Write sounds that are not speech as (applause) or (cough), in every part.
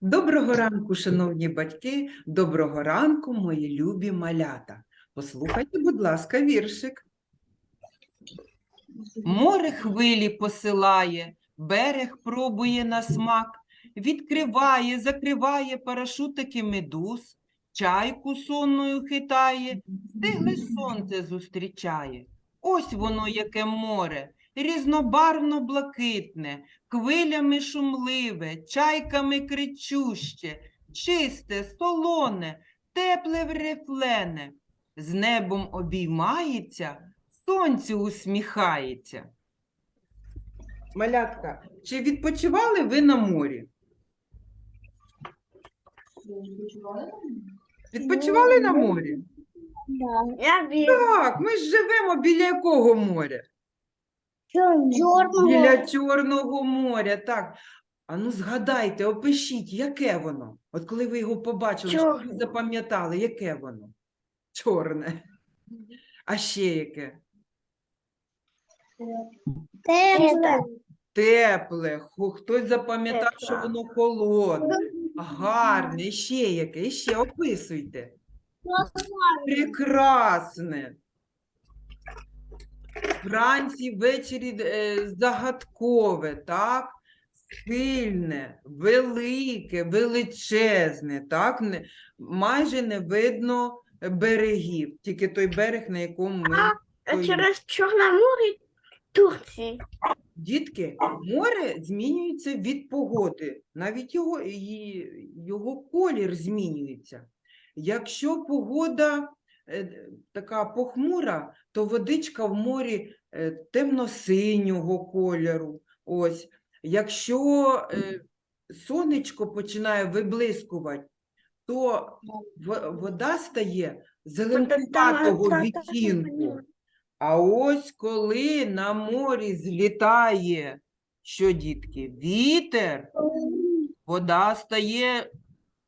Доброго ранку, шановні батьки, доброго ранку, мої любі малята. Послухайте, будь ласка, віршик. Море хвилі посилає, берег пробує на смак, відкриває, закриває парашутики медуз, чайку сонною хитає, стигле сонце зустрічає. Ось воно, яке море, різнобарвно блакитне, хвилями шумливе, чайками кричуще, чисте, солоне, тепле врефлене, з небом обіймається, сонцю усміхається. Малятка, чи відпочивали ви на морі? Відпочивали на морі? Так, ми ж живемо біля якого моря? Черного. Біля Чорного моря, так. А ну згадайте, опишіть, яке воно? От коли ви його побачили, що ви запам'ятали, яке воно? Чорне. А ще яке? Тепле. Тепле. Хо- Хтось запам'ятав, що воно холодне, гарне, ще яке, ще описуйте. Прекрасне. Вранці, ввечері е, загадкове, так? Сильне, велике, величезне, так? Не, майже не видно берегів, тільки той берег, на якому ми. А стоїмо. через Чорне море Турції. Дітки, море змінюється від погоди, навіть його, його колір змінюється. Якщо погода е, така похмура, то водичка в морі е, темно-синього кольору. Ось. Якщо е, сонечко починає виблискувати, то вода стає зеленкуватого відтінку. А ось коли на морі злітає, що, дітки, вітер, вода стає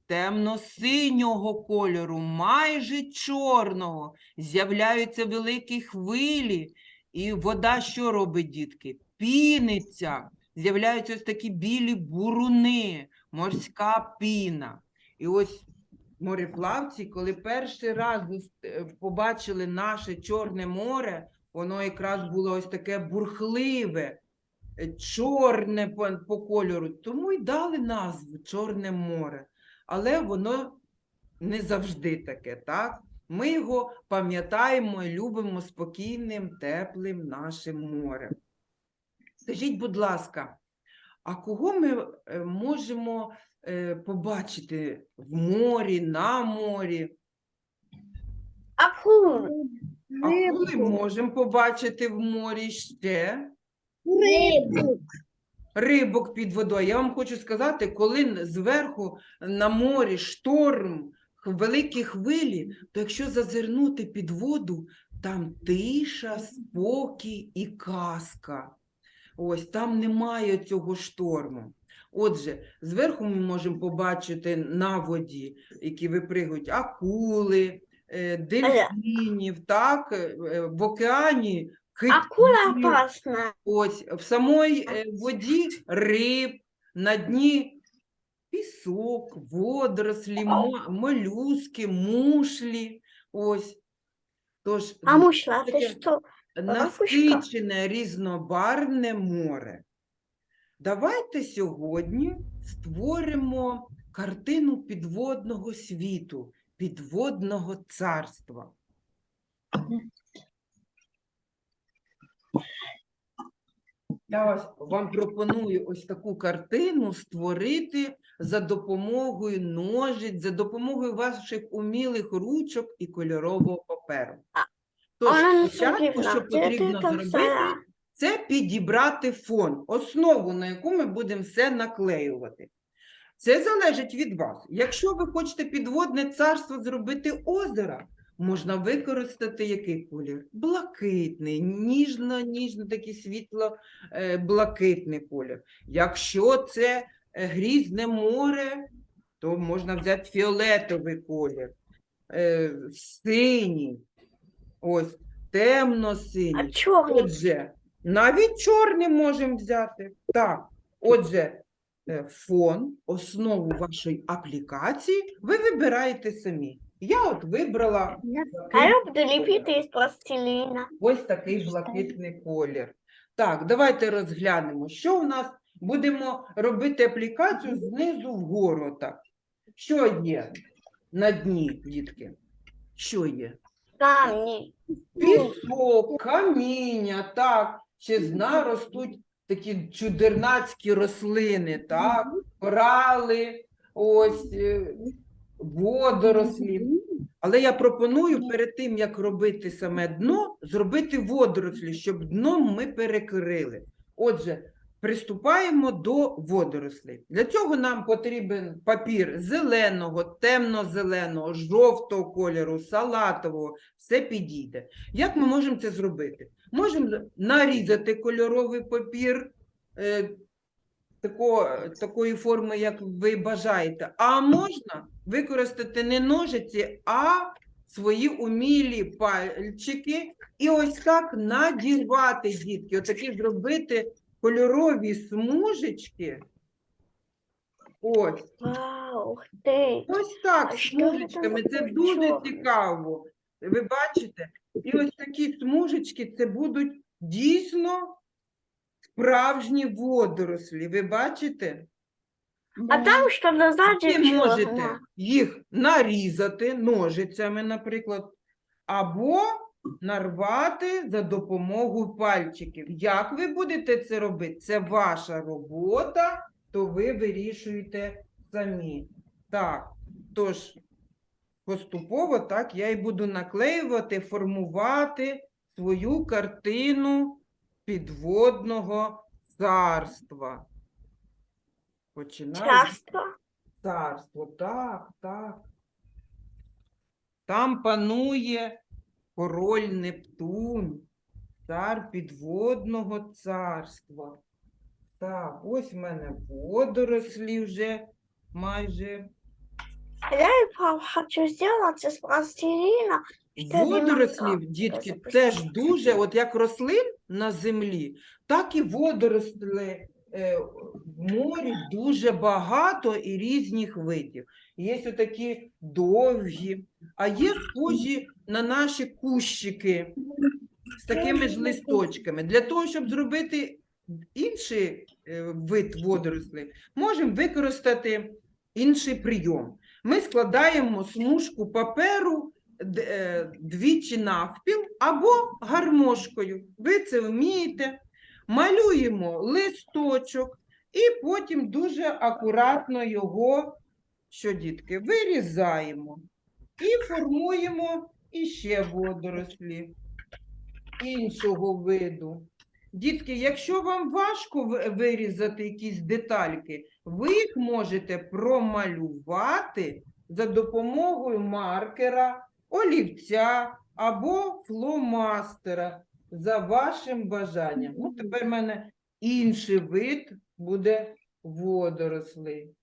темно-синього кольору, майже чорного. З'являються великі хвилі, і вода що робить, дітки? Піниться. З'являються ось такі білі буруни, морська піна. І ось мореплавці, коли перший раз е, побачили наше Чорне море, воно якраз було ось таке бурхливе, е, чорне по, по кольору, тому й дали назву Чорне море. Але воно не завжди таке, так? Ми його пам'ятаємо і любимо спокійним, теплим нашим морем. Скажіть, будь ласка, а кого ми е, можемо е, побачити в морі, на морі? Акул. А коли можемо побачити в морі ще? Рибу. Рибок під водою. Я вам хочу сказати, коли зверху на морі шторм, великі хвилі, то якщо зазирнути під воду, там тиша, спокій і казка. Ось там немає цього шторму. Отже, зверху ми можемо побачити на воді, які випригують акули, е, дельфінів, так, е, в океані Акула опасна. Ось в самій е, воді риб, на дні пісок, водорослі, мо- молюски, мушлі. Ось. Тож А мушла, таке ти що? насичене різнобарвне море. Давайте сьогодні створимо картину підводного світу, підводного царства. Я вас, вам пропоную ось таку картину створити за допомогою ножиць, за допомогою ваших умілих ручок і кольорового паперу. Тож, спочатку, що потрібно зробити, це підібрати фон, основу, на яку ми будемо все наклеювати. Це залежить від вас. Якщо ви хочете підводне царство зробити озера, можна використати який колір? Блакитний, ніжно, ніжно, такий світло е, блакитний колір. Якщо це е, грізне море, то можна взяти фіолетовий колір, е, синій, ось темно-синій. Отже, навіть чорний можемо взяти. Так, Отже, фон, основу вашої аплікації ви вибираєте самі. Я от вибрала А я буду ліпити із пластиліна. ось такий блакитний колір. Так, давайте розглянемо, що у нас будемо робити аплікацію знизу вгору. Так. Що є на дні, дітки? Що є? Камні. Пісок, каміння, так, ще з дна ростуть такі чудернацькі рослини, так, корали, ось е, водорослі. Але я пропоную перед тим, як робити саме дно, зробити водорослі, щоб дном ми перекрили. Отже, приступаємо до водорослей. Для цього нам потрібен папір зеленого, темно-зеленого, жовтого кольору, салатового, все підійде. Як ми можемо це зробити? Можемо нарізати кольоровий папір е, тако, такої форми, як ви бажаєте. А можна використати не ножиці, а свої умілі пальчики і ось так надірвати, дітки, отакі зробити кольорові смужечки. Ось. Вау, ти. Ось так, А що ж це смужечками, за це дуже цікаво. Ви бачите? І ось такі смужечки це будуть дійсно справжні водорослі. Ви бачите? А там що назаді Ви можете їх нарізати ножицями, наприклад, або нарвати за допомогою пальчиків. Як ви будете це робити? Це ваша робота, то ви вирішуєте самі. Так, тож поступово так я і буду наклеювати, формувати свою картину підводного царства. Починаю. Часто. Царство, так, так. Там панує король Нептун, цар підводного царства. Так, ось в мене водорослі вже майже. А я пап, хочу сделать из пластилина. Що Водорослів, дітки, теж дуже, от як рослин на землі, так і водоросли е, в морі дуже багато і різних видів. Є отакі довгі, а є схожі на наші кущики з такими ж листочками. Для того, щоб зробити інший е, вид водорослей, можемо використати інший прийом. Ми складаємо смужку паперу двічі навпіл або гармошкою. Ви це вмієте. Малюємо листочок і потім дуже акуратно його, що дітки, вирізаємо і формуємо іще водорослі іншого виду. Дітки, якщо вам важко вирізати якісь детальки, ви їх можете промалювати за допомогою маркера, олівця або фломастера за вашим бажанням. Ну, тепер в мене інший вид буде водорослей.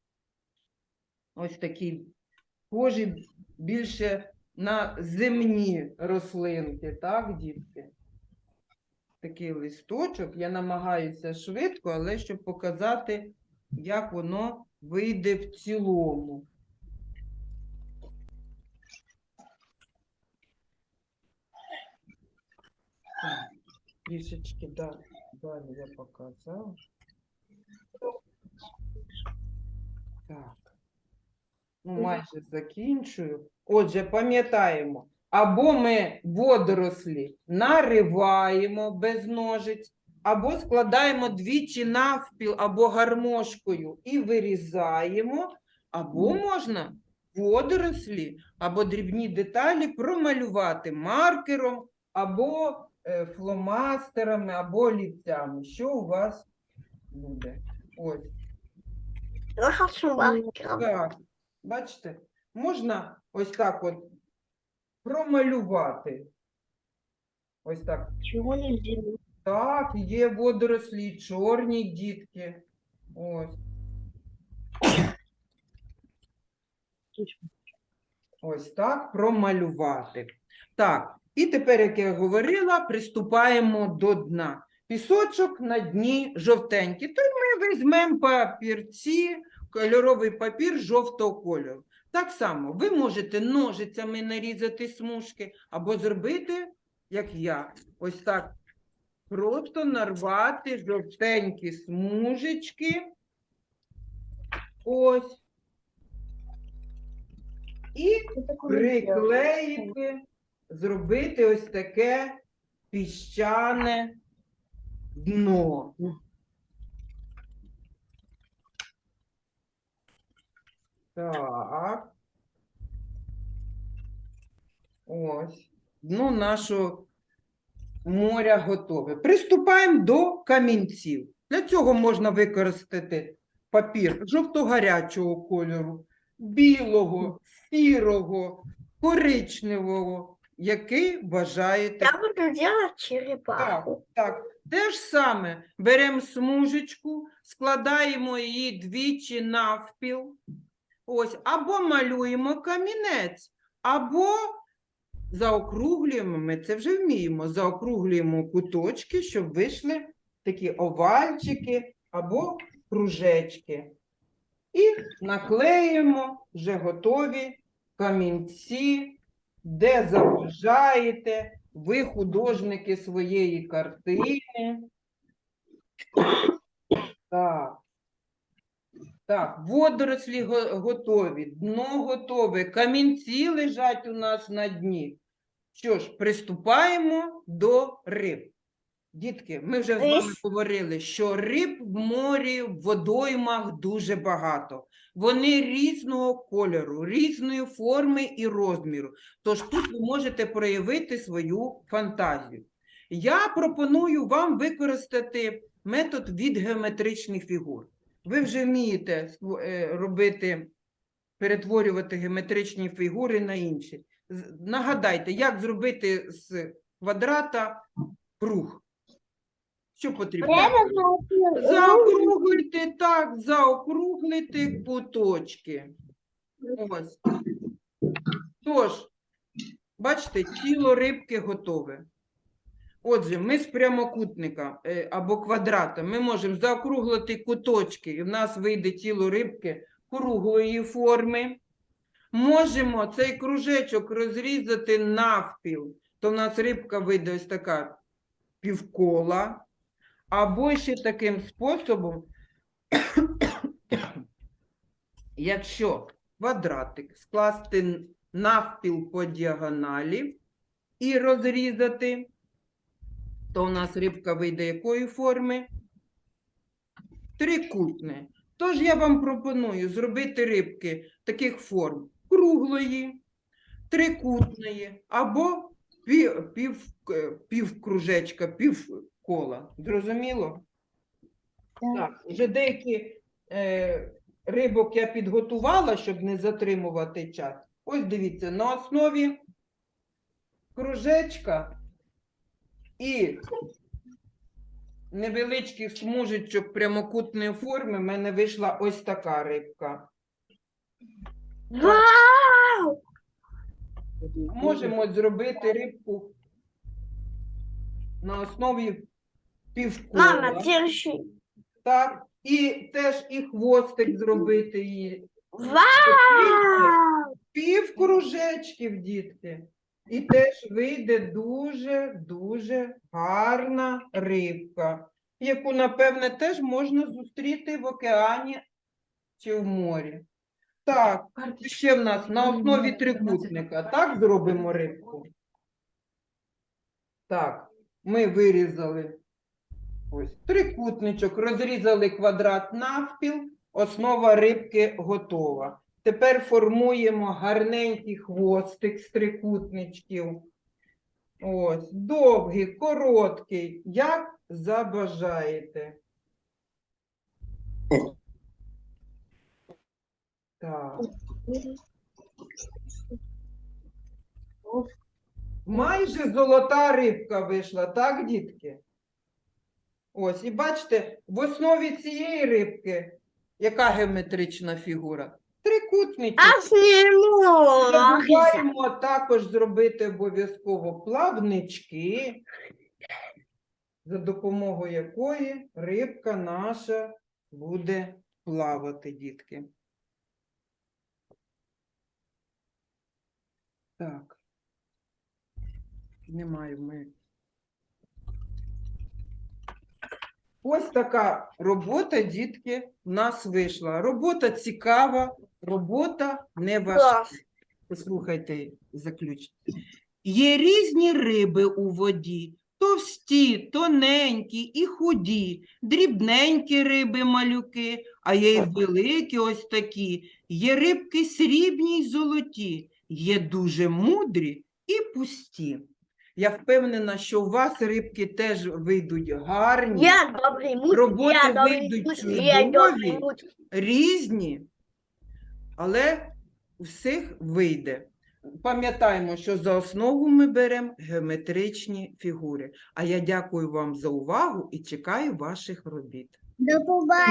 Ось такий схожий більше на земні рослинки, так, дітки? Такий листочок. Я намагаюся швидко, але щоб показати, як воно вийде в цілому. Так, Трішечки да- далі я показав. Так. Ну, майже закінчую. Отже, пам'ятаємо, або ми водорослі нариваємо без ножиць, або складаємо двічі навпіл або гармошкою і вирізаємо, або можна водорослі або дрібні деталі промалювати маркером або фломастерами, або олівцями. Що у вас буде? Ось. Так, бачите, можна ось так от промалювати. Ось так. Чего не делаю? Так, є водорослі, чорні дітки. Ось. Ось так промалювати. Так, і тепер, як я говорила, приступаємо до дна. пісочок на дні жовтенький. То ми візьмемо папірці, кольоровий папір жовтого кольору. Так само ви можете ножицями нарізати смужки або зробити, як я, ось так. Просто нарвати жовтенькі смужечки. Ось. І приклеїти, зробити ось таке піщане дно. Так. Ось. Дно нашого моря готове. Приступаємо до камінців. Для цього можна використати папір жовто-гарячого кольору, білого, сірого, коричневого, який бажаєте. Я буду делать черепаху. Так, те ж саме беремо смужечку, складаємо її двічі навпіл. Ось, або малюємо камінець, або заокруглюємо, ми це вже вміємо, заокруглюємо куточки, щоб вийшли такі овальчики або кружечки. І наклеїмо вже готові камінці, де заважаєте ви художники своєї картини. Так. Так, водорослі готові, дно готове, камінці лежать у нас на дні. Що ж, приступаємо до риб. Дітки, ми вже з вами говорили, що риб в морі, в водоймах дуже багато. Вони різного кольору, різної форми і розміру. Тож тут ви можете проявити свою фантазію. Я пропоную вам використати метод від геометричних фігур. Ви вже вмієте е, робити, перетворювати геометричні фігури на інші. Нагадайте, як зробити з квадрата круг. Що потрібно? Заокруглити так, заокруглити куточки. Ось. Тож, бачите, тіло рибки готове. Отже, ми з прямокутника е, або квадрата ми можемо заокруглити куточки, і в нас вийде тіло рибки круглої форми. Можемо цей кружечок розрізати навпіл, то в нас рибка вийде ось така півкола. Або ще таким способом, (coughs) якщо квадратик скласти навпіл по діагоналі і розрізати, то у нас рибка вийде якої форми? Трикутне. Тож я вам пропоную зробити рибки таких форм круглої, трикутної або пів, пів, півкружечка, півкола. Зрозуміло? Так, вже деякі е, рибок я підготувала, щоб не затримувати час. Ось дивіться, на основі кружечка і невеличких смужечок прямокутної форми в мене вийшла ось така рибка. Вау! Можемо зробити рибку на основі півкола. Мама, держи. Так, і теж і хвостик зробити її. Вау! Пів кружечків, дітки. І теж вийде дуже-дуже гарна рибка, яку, напевне, теж можна зустріти в океані чи в морі. Так, ще в нас на основі трикутника. Так зробимо рибку. Так, ми вирізали ось трикутничок, розрізали квадрат навпіл, основа рибки готова. Тепер формуємо гарненький хвостик з трикутничків. Ось, довгий, короткий, як забажаєте. Так. Майже золота рибка вийшла, так, дітки? Ось, і бачите, в основі цієї рибки яка геометрична фігура? Трикутничок. А сниму. Забуваємо також зробити обов'язково плавнички. за допомогою якої рибка наша буде плавати, дітки. Так. Немає ми. Ось така робота, дітки, в нас вийшла. Робота цікава, робота не важка. Послухайте заключення. Є різні риби у воді, товсті, тоненькі і худі, дрібненькі риби малюки, а є й великі ось такі. Є рибки срібні й золоті, є дуже мудрі і пусті. Я впевнена, що у вас рибки теж вийдуть гарні, Я добрий муж, Роботи я добрий вийдуть муж, я добрий чудові. муж. різні, але у всіх вийде. Пам'ятаємо, що за основу ми беремо геометричні фігури. А я дякую вам за увагу і чекаю ваших робіт. До побачення.